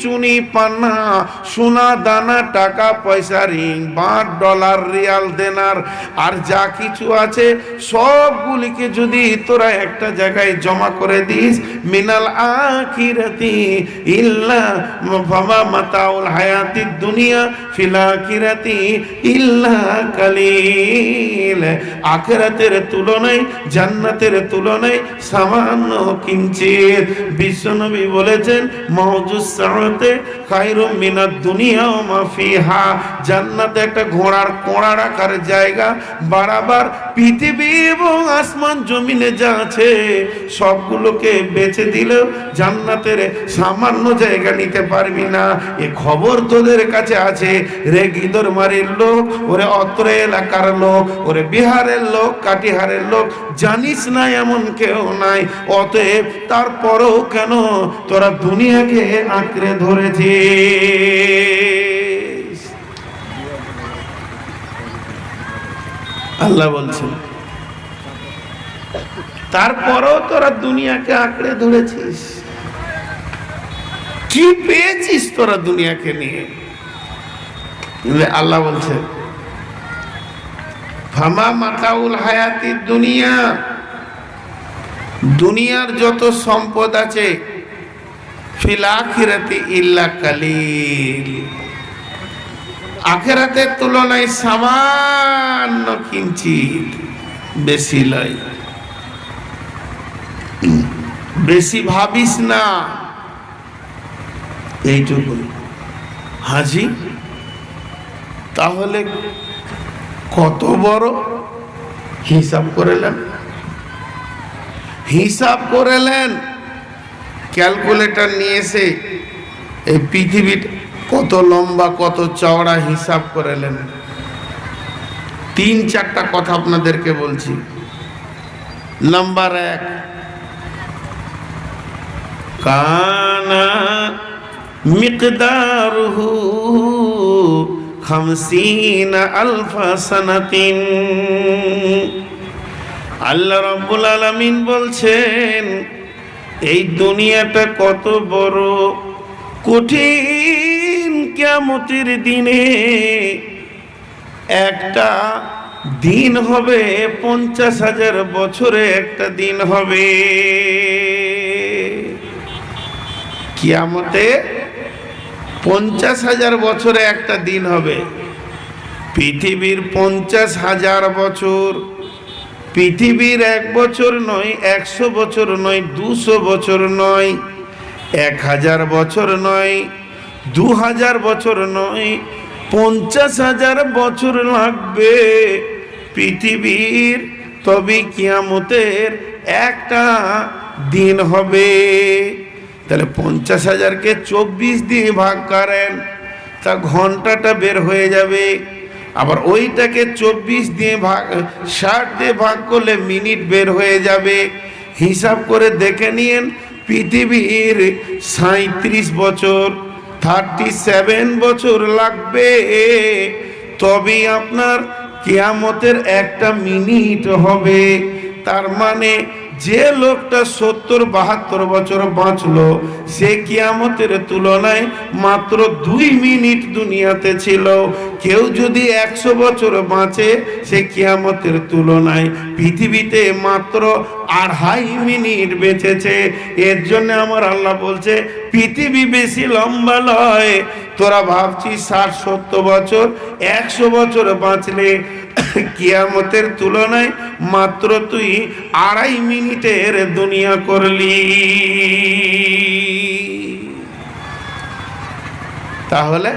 চুনি পান্না, সোনা দানা, টাকা পয়সা, রিং বাঁট ডলার, রিয়াল, দেনার, আর যা কিছু আছে, সবগুলিকে যদি তোরা একটা জায়গায় জমা করে দিস, মিনাল আখিরাতি ইল্লা ফামা মাতাউল হায়াতি দুনিয়া, ফিল আখিরাতি ইল্লা কালিল। আখিরাতের তুলনায়, জান্নাতের তুলনায় সামান্য কিঞ্চিত। বিশ্বনবী বলেছেন মহজুদ সাহতে খাইরু মিনাদ দুনিয়া ও মাফিহা জান্নাতে একটা ঘোড়ার কোড়া রাখার জায়গা, বারাবার পৃথিবী এবং আসমান জমিনে যা আছে, সবগুলোকে বেচে দিলেও জান্নাতের সামান্য জায়গা নিতে পারবি না। এ খবর তোদের কাছে আছে। রে গিদর মারির লোক, ওরে অত্র এলাকার লোক, ওরে বিহারের লোক, কাটিহারের লোক, জানিস না এমন কেউ নাই। অতএব তারপরও কেন তোরা দুনিয়াকে আঁকড়ে ধরেছিস আল্লাহ বলছেন, তারপরও তোরা দুনিয়াকে আঁকড়ে ধরেছিস। কি পেয়েছিস তোরা দুনিয়াকে নিয়ে? আল্লাহ বলছে ফামা মাতাউল হায়াতি দুনিয়া, দুনিয়ার যত সম্পদ আছে ফিল আখিরাতি ইল্লা কালিল। আখেরাতের তুলনায় সামান্য কিঞ্চিত বেশি লয়। বেশি ভাবিস না। এইটুকু। হাজি, তাহলে কত বড় হিসাব করেলেন হিসাব করেলেন ক্যালকুলেটর নিয়ে এসে এই পৃথিবীর কত লম্বা, কত চওড়া হিসাব করে করেলেন তিন চারটা কথা আপনাদেরকে বলছি। নাম্বার এক, কানা মিকদারুহু খামসিন আলফা সানাতিন। আল্লাহ রাব্বুল আলামিন বলছেন এই দুনিয়াটা কত বড় কঠিন কিয়ামতের দিনে। একটা দিন হবে পঞ্চাশ হাজার বছরে, একটা দিন হবে। কিয়ামতে পঞ্চাশ হাজার বছরে একটা দিন হবে। পৃথিবীর পঞ্চাশ হাজার বছর পৃথিবীর এক বছর নয়, একশো বছর নয়, দুশো বছর নয়, এক হাজার বছর নয়, দু হাজার বছর নয়, পঞ্চাশ হাজার বছর লাগবে। পৃথিবীর তবে কিয়ামতের একটা দিন হবে। তাহলে পঞ্চাশ হাজারকে চব্বিশ দিয়ে ভাগ করেন, তা ঘন্টাটা বের হয়ে যাবে। আবার ওইটাকে চব্বিশ দিয়ে ভাগ, ষাট দিয়ে ভাগ করলে মিনিট বের হয়ে যাবে। হিসাব করে দেখে নিন পৃথিবীর সাঁত্রিশ বছর, থার্টি সেভেন বছর লাগবে। তবেই আপনার কেয়ামতের একটা মিনিট হবে। তার মানে যে লোকটা সত্তর, বাহাত্তর বছর বাঁচলো, সে কিয়ামতের তুলনায় মাত্র দুই মিনিট দুনিয়াতে ছিল। কেউ যদি একশো বছর বাঁচে, সে কিয়ামতের তুলনায় পৃথিবীতে মাত্র আড়াই মিনিট বেঁচেছে। এর জন্য আমার আল্লাহ বলছে, পৃথিবী বেশি লম্বা নয়। তোরা ভাবছিস ষাট, সত্তর বছর, একশো বছর বাঁচলে কিয়ামতের তুলনায় মাত্র তুই আড়াই মিনিটের দুনিয়া করলি। তাহলে?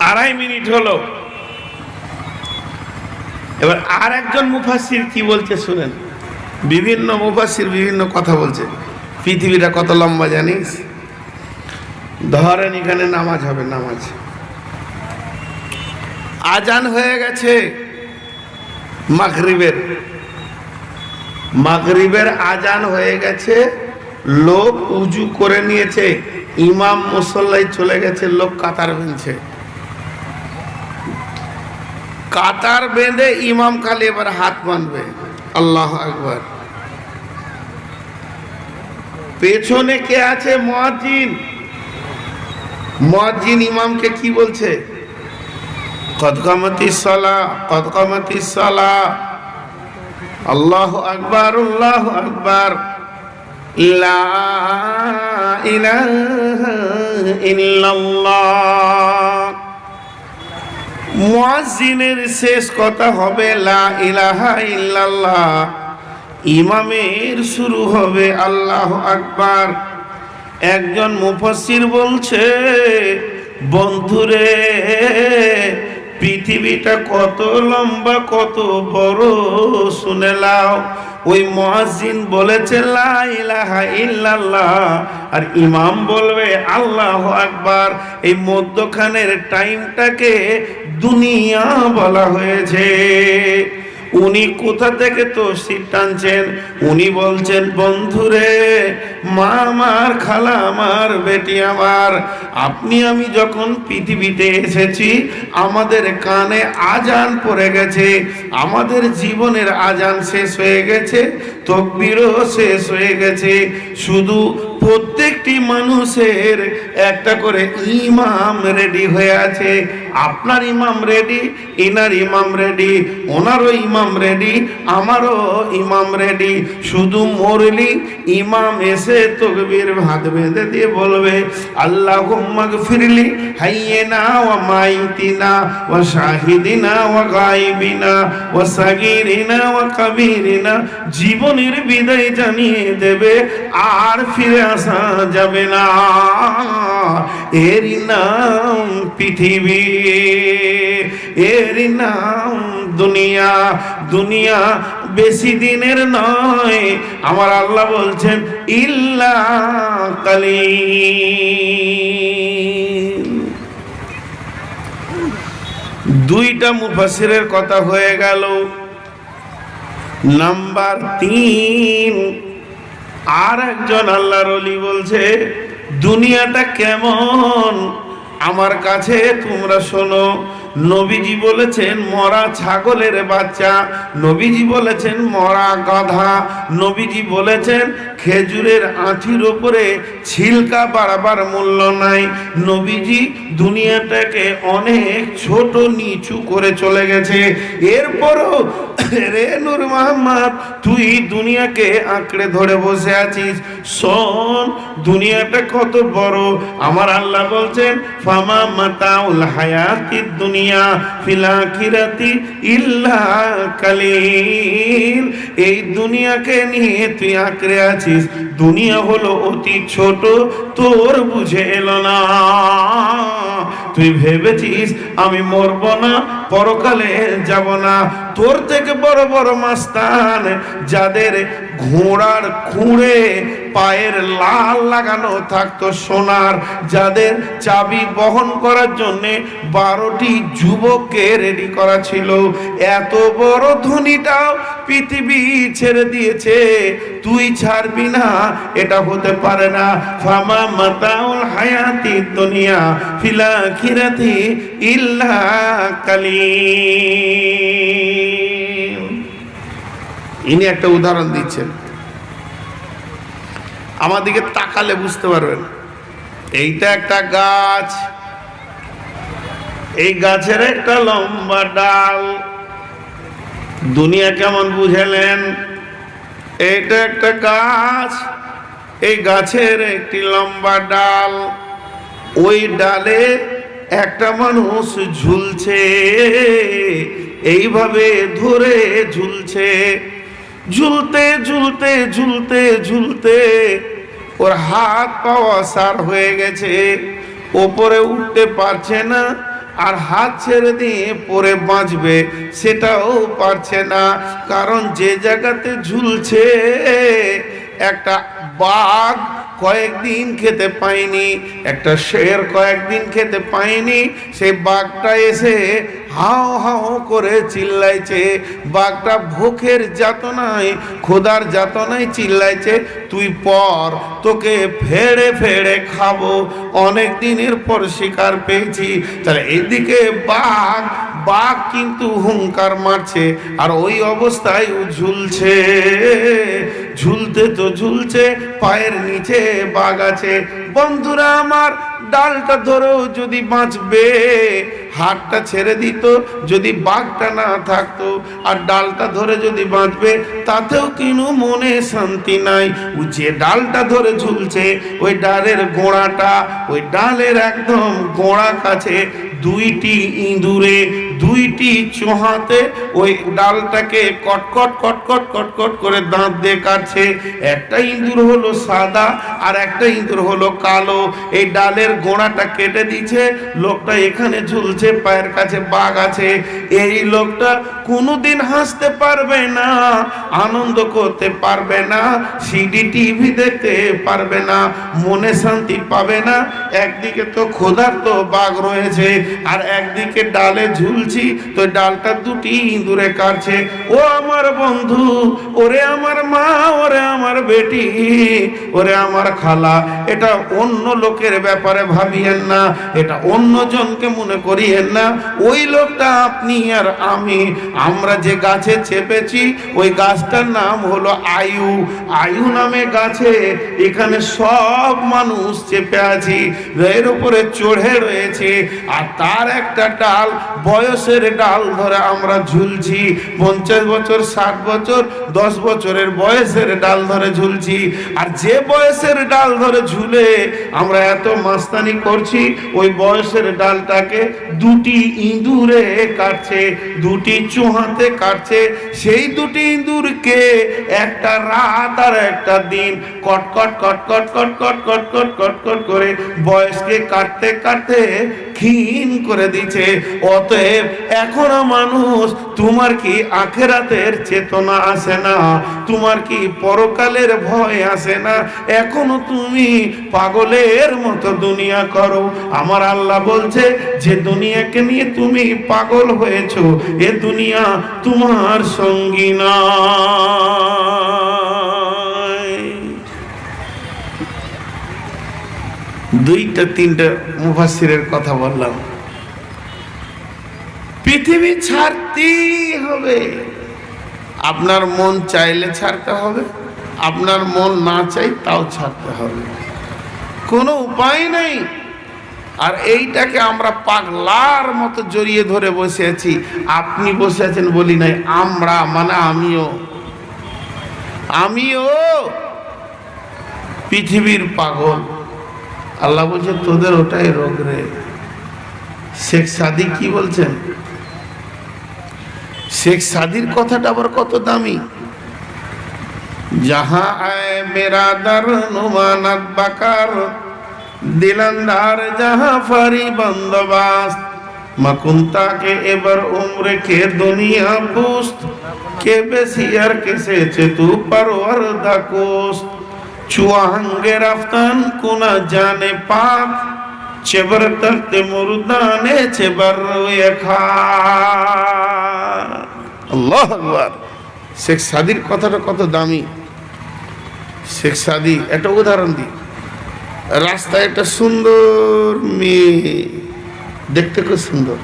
আড়াই মিনিট হলো। এবার আর একজন মুফাসির কি বলছে শুনেন। বিভিন্ন মুফাসির বিভিন্ন কথা বলছে। পৃথিবীটা কত লম্বা জানিস? ধরেন এখানে নামাজ হবে, নামাজ। আজান হয়ে গেছে। মাগরিবের। মাগরিবের আজান হয়ে গেছে। লোক উজু করে নিয়েছে। ইমাম মুসল্লাই চলে গেছে, লোক কাতার ভেঙছে কাতার বেঁধে ইমাম খালি এবার হাত বানবে আল্লাহ আকবার। পেছনে কে আছে? মহাজিন মহাজিন ইমামকে কি বলছে? কদকামতি সালা কদকামতি সালা। আল্লাহ আকবার আল্লাহ আকবার। মুয়াজ্জিনের শেষ কথা হবে, লা ইলাহা ইল্লাল্লাহ। ইমামের শুরু হবে আল্লাহ আকবার। একজন মুফাসসির বলছে, বন্ধুরে, পৃথিবীটা কত লম্বা, কত বড়, শুনে লাও ওই মুয়াজ্জিন বলেছে আর ইমাম বলবে, আল্লাহ আকবার। এই মধ্যখানের টাইমটাকে দুনিয়া বলা হয়েছে। উনি কোথা থেকে তো শীত টানছেন? উনি বলছেন, বন্ধুরে মা আমার খালা, আমার বেটি আমার, আপনি আমি যখন পৃথিবীতে এসেছি, আমাদের কানে আজান পড়ে গেছে, আমাদের জীবনের আজান শেষ হয়ে গেছে, তকবিরও শেষ হয়ে গেছে, শুধু প্রত্যেকটি মানুষের একটা করে ইমাম রেডি হয়ে আছে। আপনার ইমাম রেডি, ইনার ইমাম রেডি, ওনারও ইমাম রেডি, আমারও ইমাম রেডি। শুধু মরলি ইমাম এসে তকবির ভাত বেঁধে দিয়ে বলবে আল্লাহ ফিরলি হাইয়ে না ও মাইতিনা ও শাহিদিনা ও গাইবিনা ও সাগিরিনা ও কবিরিনা। জীবনের বিদায় জানিয়ে দেবে, আর ফিরে আসা যাবে না। এরই নাম পৃথিবী, এরই নাম দুনিয়া। দুনিয়া বেশি দিনের নয়, আমার আল্লাহ বলছেন, ইল্লা কালি দুইটা মুফাসিরের কথা হয়ে গেল। নাম্বার তিন আর একজন আল্লাহর অলি বলছে দুনিয়াটা কেমন? আমার কাছে তোমরা শোনো। নবীজি বলেছেন, মরা ছাগলের বাচ্চা। নবীজি বলেছেন, মরা গাধা। নবীজি বলেছেন, খেজুরের আঁঠির ওপরে ছিলকা বাড়াবার মূল্য নাই। নবীজি দুনিয়াটাকে অনেক ছোট, নিচু করে চলে গেছে। এরপরও, রে নূর মোহাম্মদ তুই দুনিয়াকে আঁকড়ে ধরে বসে আছিস। শোন, দুনিয়াটা কত বড়। আমার আল্লাহ বলছেন, ফামা মাতাউল হায়াতির দুনিয়া। ফিলাখিরাতি ইল্লা কালিল। এই দুনিয়াকে নিয়ে তুই আঁকড়ে আছিস, দুনিয়া হলো অতি ছোট, তোর বুঝে এলো না। তুই ভেবেছিস আমি মরব না? পরকালে যাব না। তোর থেকে বড় বড় মাস্তান, যাদের ঘোড়ার খুঁড়ে পায়ের লাল লাগানো থাকতো সোনার, যাদের চাবি বহন করার জন্য বারোটি যুবককে রেডি করা ছিল। এত বড় ধনীটাও পৃথিবী ছেড়ে দিয়েছে। তুই ছাড়বি না, এটা হতে পারে না। ফামা মাতাউল হায়াতি দুনিয়া ফিলা খিরাতি ইল্লা কালিম ইনি একটা উদাহরণ দিচ্ছেন। আমার দিকে তাকালে বুঝতে পারবেন। এইটা একটা গাছ। এই গাছের একটা লম্বা ডাল। দুনিয়া কেমন বুঝেলেন? এইটা একটা গাছ। এই গাছের একটি লম্বা ডাল। ওই ডালে একটা মানুষ ঝুলছে, এইভাবে ধরে ঝুলছে। ঝুলতে ঝুলতে ঝুলতে ঝুলতে ওর হাত পাওয়া সার হয়ে গেছে। ওপরে উঠতে পারছে না আর হাত ছেড়ে দিয়ে পরে বাঁচবে সেটাও পারছে না। কারণ যে জায়গাতে ঝুলছে, একটা বাঘ কয়েকদিন খেতে পাইনি একটা শের কয়েকদিন খেতে পাইনি সেই বাঘটা এসে হাও হাও করে চিল্লাইছে, বাঘটা ভুখের যাতনায় খোদার যাতনায় চিল্লাইছে, তুই পর তোকে ফেড়ে ফেড়ে খাব, অনেক দিনের পর শিকার পেয়েছি। তাহলে এদিকে বাঘ বাঘ কিন্তু হুঙ্কার মারছে, আর ওই অবস্থায় ও ঝুলছে। ঝুলতে তো ঝুলছে, পায়ের নিচে বাঘ আছে। বন্ধুরা আমার ডালটা ধরেও যদি বাঁচবে হাতটা ছেড়ে দিত, যদি বাঘটা না থাকতো, আর ডালটা ধরে যদি বাঁচবে, তাতেও কিনু মনে শান্তি নাই। ও যে ডালটা ধরে ঝুলছে, ওই ডালের গোড়াটা, ওই ডালের একদম গোড়া কাছে দুইটি ইঁদুরে দুইটি চোহাতে ওই ডালটাকে কটকট কটকট কটকট করে দাঁত দিয়ে কাটছে। একটা ইঁদুর হলো সাদা আর একটা ইঁদুর হলো কালো। এই ডালের গোড়াটা কেটে দিচ্ছে লোকটা এখানে ঝুলছে, পায়ের কাছে বাঘ আছে। এই লোকটা কোনোদিন হাসতে পারবে না, আনন্দ করতে পারবে না, সিডি টিভি দেখতে পারবে না, মনে শান্তি পাবে না। একদিকে তো খোদার তো বাঘ রয়েছে আর একদিকে ডালে ঝুলছি তো ডালটা দুটি ইঁদুরে কাটছে। ও আমার বন্ধু, ওরে আমার মা, ওরে আমার বেটি, ওরে আমার খালা। এটা অন্য লোকের ব্যাপারে ভাবিয়েন না, এটা অন্য জনকে মনে করিয়েন না। ওই লোকটা আপনি আর আমি, আমরা যে গাছে চেপেছি, ওই গাছটার নাম হলো আয়ু। আয়ু নামে গাছে এখানে সব মানুষ চেপে আছি, এর উপরে চড়ে রয়েছে, আর তার একটা ডাল বয়সের ডাল ধরে আমরা ঝুলছি, পঞ্চাশ বছর, ষাট বছর, দশ বছরের বয়সের ডাল ধরে ঝুলছি। আর যে বয়সের ডাল ধরে ঝুলে আমরা এত মাস্তানি করছি, ওই বয়সের ডালটাকে দুটি ইঁদুরে কাটছে, দুটি চুহাতে কাটছে। সেই দুটি ইঁদুরকে একটা রাত আর একটা দিন কটকট কটকট কটকট কটকট কটকট করে বয়সকে কাটতে কাটতে ক্ষীণ করে দিচ্ছে অতএব এখনও মানুষ, তোমার কি আখেরাতের চেতনা আসে না? তোমার কি পরকালের ভয় আসে না? এখনও তুমি পাগলের মতো দুনিয়া করো। আমার আল্লাহ বলছে, যে দুনিয়াকে নিয়ে তুমি পাগল হয়েছো, এ দুনিয়া তোমার সঙ্গী না। দুইটা, তিনটা মুফাসিরের কথা বললাম। পৃথিবী ছাড়তেই হবে। আপনার মন চাইলে ছাড়তে হবে, আপনার মন না চাই তাও ছাড়তে হবে। কোনো উপায় নেই। আর এইটাকে আমরা পাগলার মতো জড়িয়ে ধরে বসে আছি। আপনি বসে আছেন বলি নাই, আমরা মানে আমিও। আমিও পৃথিবীর পাগল। আল্লাহ বলছে, তোদের ওটাই রোগ রে। শেখ সাদি কি বলছেন? শেখ সাদির কথাটা আবার কত দামি? যাহা আয় মেরা দার নুমানাত বাকার, দিলন্দার যাহা ফারি বন্দোবাস্ত মকুন্তা কে এবার উমরে কে দুনিয়া পুস্ত, কে বেশি আর কেসেছে তু পরওয়ার দাকোস্ত চুয়াঙ্গে রফতান কুনা জানে পাক, চেবর তখতে মুরদানে চেবর খা আল্লাহ আকবার। শেখ সাদির কথাটা কত দামি। শেখ সাদি, একটা উদাহরণ দিই। রাস্তায় একটা সুন্দর মেয়ে, দেখতে খুব সুন্দর।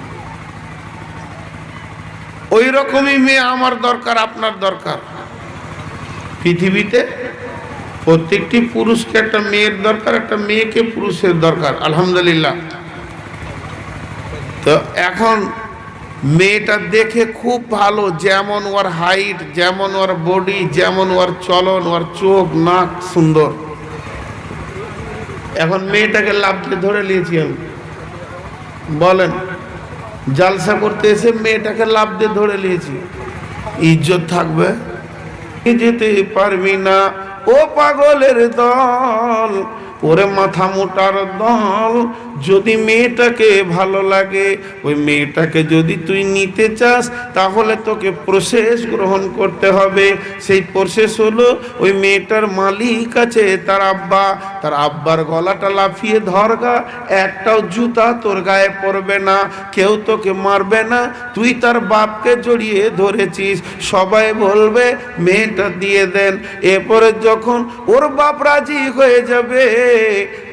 ওই রকমই মেয়ে আমার দরকার, আপনার দরকার। পৃথিবীতে প্রত্যেকটি পুরুষকে একটা মেয়ের দরকার, একটা মেয়েকে পুরুষের দরকার, আলহামদুলিল্লাহ। তো এখন মেয়েটা দেখে খুব ভালো, যেমন ওর হাইট যেমন ওর বডি যেমন ওর চলন, ওর চোখ, নাক সুন্দর। এখন মেয়েটাকে লাভ দিয়ে ধরে নিয়েছি আমি। বলেন, জালসা করতে এসে মেয়েটাকে লাভ দিয়ে ধরে নিয়েছি। ইজ্জত থাকবে? যেতে পারবি না। ও পাগলের দল ওরে মাথা মোটার দল, যদি মেয়েটাকে ভালো লাগে, ওই মেয়েটাকে যদি তুই নিতে চাস, তাহলে তোকে প্রসেস গ্রহণ করতে হবে। সেই প্রসেস হলো, ওই মেয়েটার মালিক আছে, তার আব্বা। তার আব্বার গলাটা লাফিয়ে ধরগা একটাও জুতা তোর গায়ে পড়বে না, কেউ তোকে মারবে না, তুই তার বাপকে জড়িয়ে ধরেছিস। সবাই বলবে, মেয়েটা দিয়ে দেন। এরপরে যখন ওর বাপ রাজি হয়ে যাবে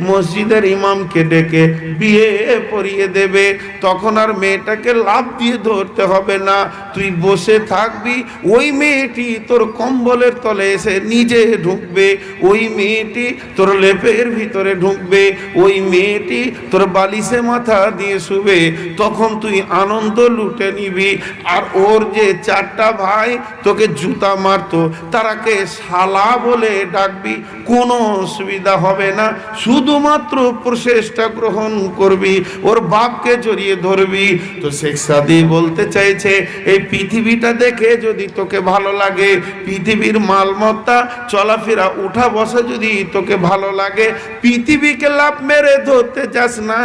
মসজিদের ইমামকে ডেকে বিয়ে পরিয়ে দেবে। তখন আর মেয়েটাকে লাভ দিয়ে ধরতে হবে না। তুই বসে থাকবি, ওই মেয়েটি তোর কম্বলের তলে এসে নিজে ঢুকবে। ওই মেয়েটি তোর লেপের ভিতরে ঢুকবে। ওই মেয়েটি তোর বালিশে মাথা দিয়ে শুবে। তখন তুই আনন্দ লুটে নিবি। আর ওর যে চারটা ভাই, তোকে জুতা মারতো, তারাকে শালা বলে ডাকবি। কোনো অসুবিধা হবে না। শুধুমাত্র প্রসেসটা গ্রহণ করবি, ওর বাপকে জড়িয়ে ধরবি। তো শেখ সাদি বলতে চাইছে, এই পৃথিবীটা দেখে যদি তোকে ভালো লাগে, পৃথিবীর মালমত্তা, চলাফেরা উঠা বসা যদি তোকে ভালো লাগে, পৃথিবীকে লাভ মেরে ধরতে যাস না।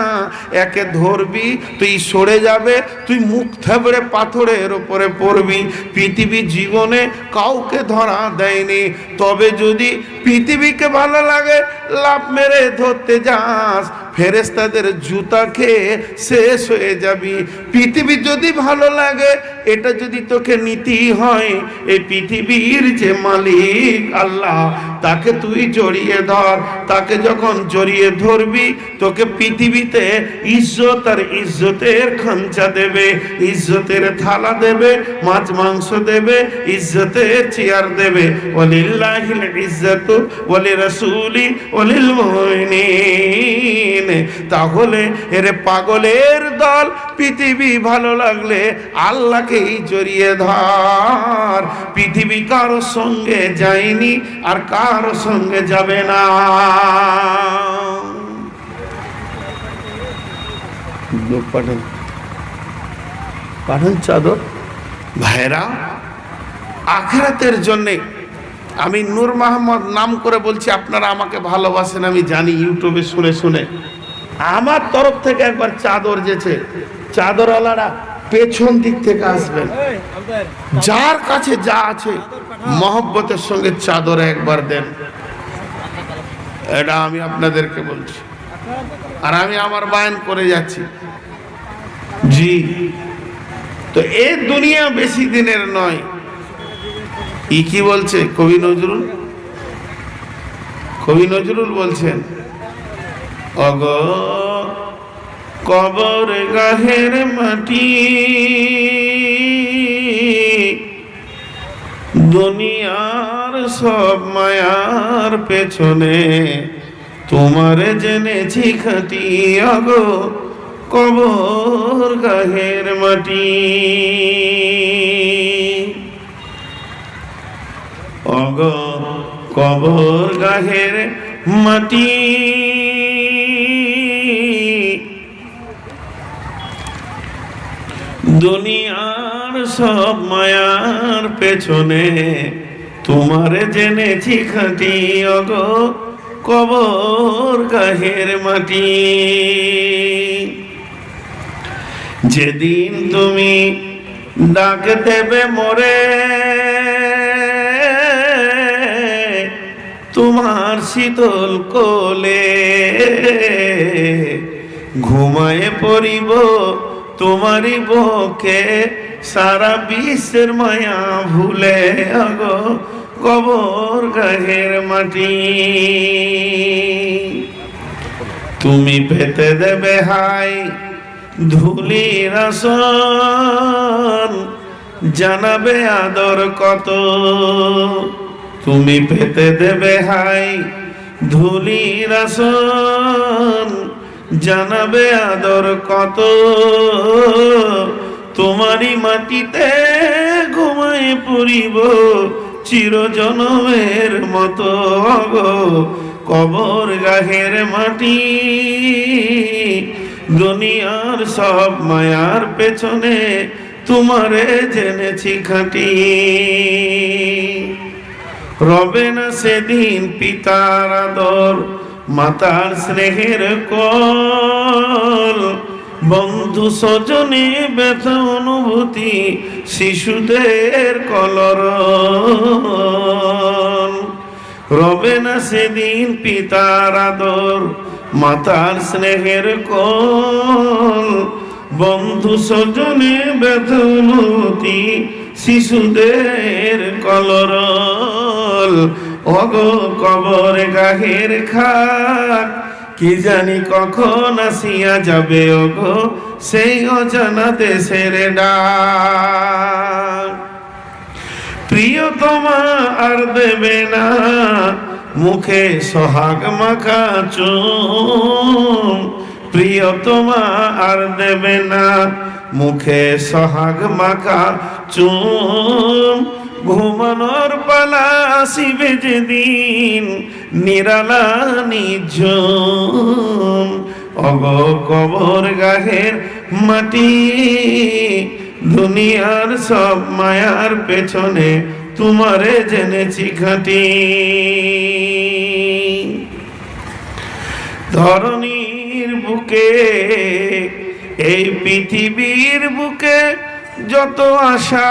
একে ধরবি, তুই সরে যাবে, তুই মুখ থেবড়ে পাথরের ওপরে পড়বি। পৃথিবী জীবনে কাউকে ধরা দেয়নি। তবে যদি পৃথিবীকে ভালো লাগে লাভ মেরে ধরতে যাস ফেরেস্তাদের জুতা খেয়ে শেষ হয়ে যাবি। পৃথিবী যদি ভালো লাগে, এটা যদি তোকে নীতি হয়, এই পৃথিবীর যে মালিক আল্লাহ, তাকে তুই জড়িয়ে ধর। তাকে যখন জড়িয়ে ধরবি, তোকে পৃথিবীতে ইজ্জত আর ইজ্জতের খাঞ্চা দেবে, ইজ্জতের থালা দেবে, মাছ, মাংস দেবে, ইজ্জতের চেয়ার দেবে। ওলিল্লাহিল ইজ্জতু ওলি রাসূলি ওলিল মুমিনিন তাহলে এর পাগলের দল পৃথিবী ভালো লাগলে আল্লাহকেই জড়িয়ে ধর। পৃথিবী কারও সঙ্গে যায়নি আর কারও সঙ্গে যাবে না। পাঠান। পাঠান চাদর। ভাইরা আখেরাতের জন্যে আমি নূর মাহমদ নাম করে বলছি, আপনারা আমাকে ভালোবাসেন, আমি জানি, ইউটিউবে শুনে শুনে। আমার তরফ থেকে একবার চাদর যেছে। চাদরওয়ালারা পেছন দিক থেকে আসবেন। যার কাছে যা আছে, মহব্বতের সঙ্গে চাদর একবার দেন। এটা আমি আপনাদেরকে বলছি। আর আমি আমার বায়ন করে যাচ্ছি। জি। তো এ দুনিয়া বেশি দিনের নয়। ই কি বলছে? কবি নজরুল? কবি নজরুল বলছেন অগ, কবর গাহের মাটি, দুনিয়ার সব মায়ার পেছনে তোমারে জেনেছি খাটি। অগ, কবর গাহের মাটি। অগ, কবর গাহের মাটি। দুনিয়ার সব মায়ার পেছনে তোমারে জেনেছি খাটি অগ কবর গাহের মাটি। যেদিন তুমি ডাক দেবে মরে, তোমার শীতল কোলে ঘুমায়ে পড়িব তোমারই বকে সারা বিশ্বের মায়া ভুলে, আগো কবর গাহের মাটি। তুমি পেতে দেবে হাই ধুলির আসন জানাবে আদর কত। তুমি পেতে দেবে হাই ধুলির আসন জানাবে আদর কত? তোমারই মাটিতে ঘুমায় পড়িব, চিরজনমের মতো গো কবর গাহের মাটি, দুনিয়ার সব মায়ার পেছনে তোমারে জেনেছি খাটি। রবে না সেদিন পিতার আদর মাতার স্নেহের কল। বন্ধু সজনে ব্যথা অনুভূতি, শিশুদের কলর। রবে না সেদিন পিতার আদর, মাতার স্নেহের কল। বন্ধু সজনে ব্যথা অনুভূতি, শিশুদের কলরল অগ কবর গাহের খাক, কি জানি কখন আসিয়া যাবে ওগো সেই অজানা দেশের ডাক। প্রিয় তোমা আর দেবে না, মুখে সোহাগ মাখা চুম। প্রিয় তোমা আর দেবে না, মুখে সোহাগ মাখা চুম। ঘুমানোর পালা আসিবে যেদিন, নিরালা নিঝুম অগ কবর গাহের মাটি, দুনিয়ার সব মায়ার পেছনে তোমারে জেনেছি খাটি। ধরনীর বুকে, এই পৃথিবীর বুকে যত আশা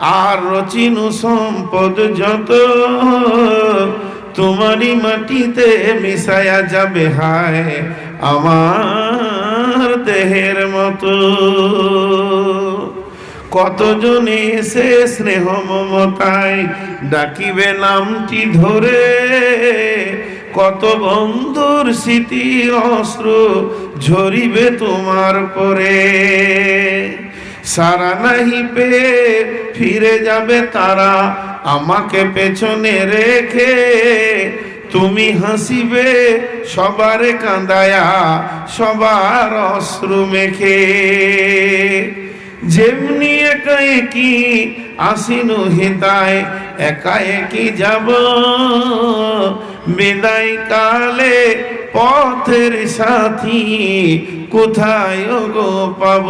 আর রচিনু সম্পদ যত, তোমারই মাটিতে মিশায়া যাবে হায় আমার দেহের মতো। কতজনে সে স্নেহ মমতায় ডাকিবে নামটি ধরে, কত বন্ধুর স্মৃতি অস্ত্র ঝরিবে তোমার পরে। সারা নাহি পে ফিরে যাবে তারা আমাকে পেছনে রেখে। তুমি হাসিবে, সবারে কাঁদায়া, সবার অশ্রু মেখে। যেমনি একা একই আসিনু হিতায়, একা একই যাব। বিদায় কালে পথের সাথী কোথায় গো পাব?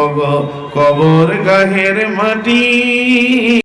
ওগো কবর গাহের মাটি।